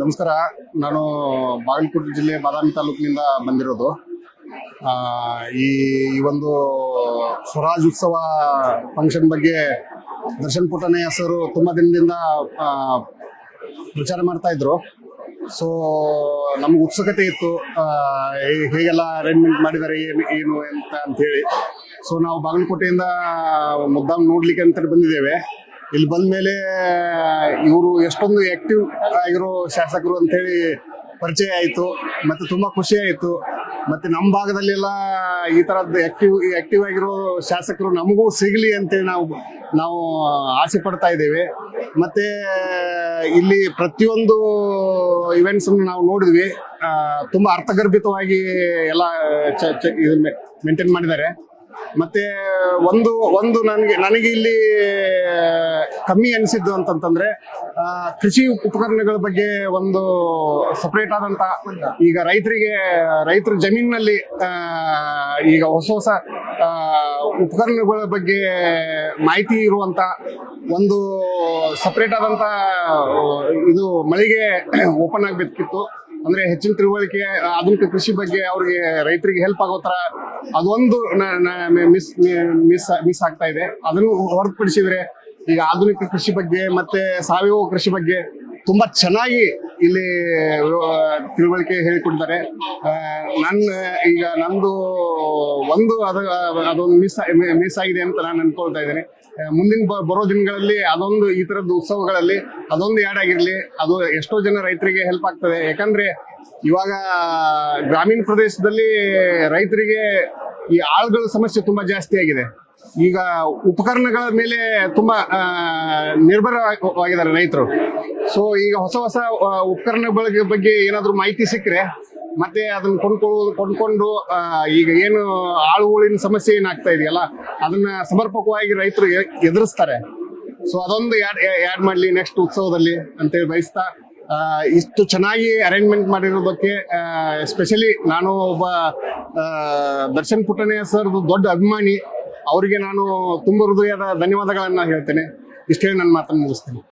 ನಮಸ್ಕಾರ. ನಾನು ಬಾಗಲಕೋಟೆ ಜಿಲ್ಲೆ ಬಾದಾಮಿ ತಾಲೂಕಿನಿಂದ ಬಂದಿರೋದು. ಈ ಈ ಒಂದು ಸ್ವರಾಜ್ ಉತ್ಸವ ಫಂಕ್ಷನ್ ಬಗ್ಗೆ ದರ್ಶನ್ ಪುಟ್ಟಣ್ಣಯ್ಯ ಹೆಸರು ತುಂಬ ದಿನದಿಂದ ಪ್ರಚಾರ ಮಾಡ್ತಾ ಇದ್ರು. ಸೊ ನಮ್ಗೆ ಉತ್ಸುಕತೆ ಇತ್ತು. ಹೇಗೆಲ್ಲ ಅರೇಂಜ್ಮೆಂಟ್ ಮಾಡಿದ್ದಾರೆ ಏನು ಏನು ಅಂತ ಅಂತ ಹೇಳಿ. ಸೊ ನಾವು ಬಾಗಲಕೋಟೆಯಿಂದ ಮುದ್ದಾಮ್ ನೋಡ್ಲಿಕ್ಕೆ ಅಂತ ಬಂದಿದ್ದೇವೆ. ಇಲ್ಲಿ ಬಂದ ಮೇಲೆ ಇವರು ಎಷ್ಟೊಂದು ಆಕ್ಟಿವ್ ಆಗಿರೋ ಶಾಸಕರು ಅಂತೇಳಿ ಪರಿಚಯ ಆಯಿತು, ಮತ್ತೆ ತುಂಬಾ ಖುಷಿ ಆಯಿತು. ಮತ್ತೆ ನಮ್ಮ ಭಾಗದಲ್ಲೆಲ್ಲ ಈ ತರದ್ದು ಆಕ್ಟಿವ್ ಆಕ್ಟಿವ್ ಆಗಿರೋ ಶಾಸಕರು ನಮಗೂ ಸಿಗಲಿ ಅಂತೇಳಿ ನಾವು ನಾವು ಆಸೆ ಪಡ್ತಾ ಇದ್ದೇವೆ. ಮತ್ತೆ, ಇಲ್ಲಿ ಪ್ರತಿಯೊಂದು ಇವೆಂಟ್ಸ್ ನಾವು ನೋಡಿದ್ವಿ. ತುಂಬ ತುಂಬಾ ಅರ್ಥಗರ್ಭಿತವಾಗಿ ಎಲ್ಲ ಮೇಂಟೈನ್ ಮಾಡಿದ್ದಾರೆ. ಮತ್ತೆ, ಒಂದು ಒಂದು ನನಗೆ ನನಗೆ ಇಲ್ಲಿ ಕಮ್ಮಿ ಅನಿಸಿದ್ದು ಅಂತಂತಂದ್ರೆ ಕೃಷಿ ಉಪಕರಣಗಳ ಬಗ್ಗೆ ಒಂದು ಸಪರೇಟ್ ಆದಂತ ಈಗ ರೈತರಿಗೆ, ರೈತರ ಜಮೀನಿನಲ್ಲಿ ಈಗ ಹೊಸ ಹೊಸ ಉಪಕರಣಗಳ ಬಗ್ಗೆ ಮಾಹಿತಿ ಇರುವಂತ ಒಂದು ಸಪರೇಟ್ ಆದಂತ ಇದು ಮಳಿಗೆ ಓಪನ್ ಆಗ್ಬೇಕಿತ್ತು. ಅಂದ್ರೆ ಹೆಚ್ಚಿನ ತಿಳುವಳಿಕೆ, ಆಧುನಿಕ ಕೃಷಿ ಬಗ್ಗೆ ಅವ್ರಿಗೆ ರೈತರಿಗೆ ಹೆಲ್ಪ್ ಆಗೋ ತರ ಅದೊಂದು ಮಿಸ್ ಮಿಸ್ ಮಿಸ್ ಆಗ್ತಾ ಇದೆ. ಅದನ್ನು ಹೊರತುಪಡಿಸಿದ್ರೆ ಈಗ ಆಧುನಿಕ ಕೃಷಿ ಬಗ್ಗೆ ಮತ್ತೆ ಸಾವಯವ ಕೃಷಿ ಬಗ್ಗೆ ತುಂಬಾ ಚೆನ್ನಾಗಿ ಇಲ್ಲಿ ತಿಳುವಳಿಕೆ ಹೇಳಿಕೊಡ್ತಾರೆ ನನ್ನ ಈಗ ನಂದು ಒಂದು ಅದ, ಅದೊಂದು ಮಿಸ್ ಮಿಸ್ ಆಗಿದೆ ಅಂತ ನಾನು ಅನ್ಕೊಳ್ತಾ ಇದ್ದೇನೆ. ಮುಂದಿನ ಬರೋ ದಿನಗಳಲ್ಲಿ ಅದೊಂದು ಈ ತರದ ಉತ್ಸವಗಳಲ್ಲಿ ಅದೊಂದು ಯಾಡ್ ಆಗಿರ್ಲಿ, ಅದು ಎಷ್ಟೋ ಜನ ರೈತರಿಗೆ ಹೆಲ್ಪ್ ಆಗ್ತದೆ. ಯಾಕಂದ್ರೆ ಇವಾಗ ಗ್ರಾಮೀಣ ಪ್ರದೇಶದಲ್ಲಿ ರೈತರಿಗೆ ಈ ಆಳುಗಳ ಸಮಸ್ಯೆ ತುಂಬಾ ಜಾಸ್ತಿ ಆಗಿದೆ. ಈಗ ಉಪಕರಣಗಳ ಮೇಲೆ ತುಂಬಾ ನಿರ್ಭರವಾಗಿದ್ದಾರೆ ರೈತರು. ಸೊ ಈಗ ಹೊಸ ಹೊಸ ಉಪಕರಣಗಳ ಬಗ್ಗೆ- ಏನಾದರೂ ಮಾಹಿತಿ ಸಿಕ್ಕರೆ, ಮತ್ತೆ ಅದನ್ನ ಕೊಂಡ್ಕೊಳ್ಳೋದು ಕೊಂಡ್ಕೊಂಡು ಈಗ ಏನು ಆಳುಗಳಿನ ಸಮಸ್ಯೆ ಏನಾಗ್ತಾ ಇದೆಯಲ್ಲ, ಅದನ್ನ ಸಮರ್ಪಕವಾಗಿ ರೈತರು ಎದುರಿಸ್ತಾರೆ. ಸೊ ಅದೊಂದು ಯಾಡ್ ಮಾಡ್ಲಿ ನೆಕ್ಸ್ಟ್ ಉತ್ಸವದಲ್ಲಿ ಅಂತೇಳಿ ಬಯಸ್ತಾ ಇಷ್ಟು ಚೆನ್ನಾಗಿ ಅರೇಂಜ್ಮೆಂಟ್ ಮಾಡಿರೋದಕ್ಕೆ ಸ್ಪೆಷಲಿ ನಾನು ಒಬ್ಬ ದರ್ಶನ್ ಪುಟ್ಟಣ್ಣ ಸರ್ ದೊಡ್ಡ ಅಭಿಮಾನಿ. ಅವರಿಗೆ ನಾನು ತುಂಬ ಹೃದಯದ ಧನ್ಯವಾದಗಳನ್ನ ಹೇಳ್ತೇನೆ. ಇಷ್ಟೇ ನನ್ನ ಮಾತನ್ನು ಮುಗಿಸ್ತೇನೆ.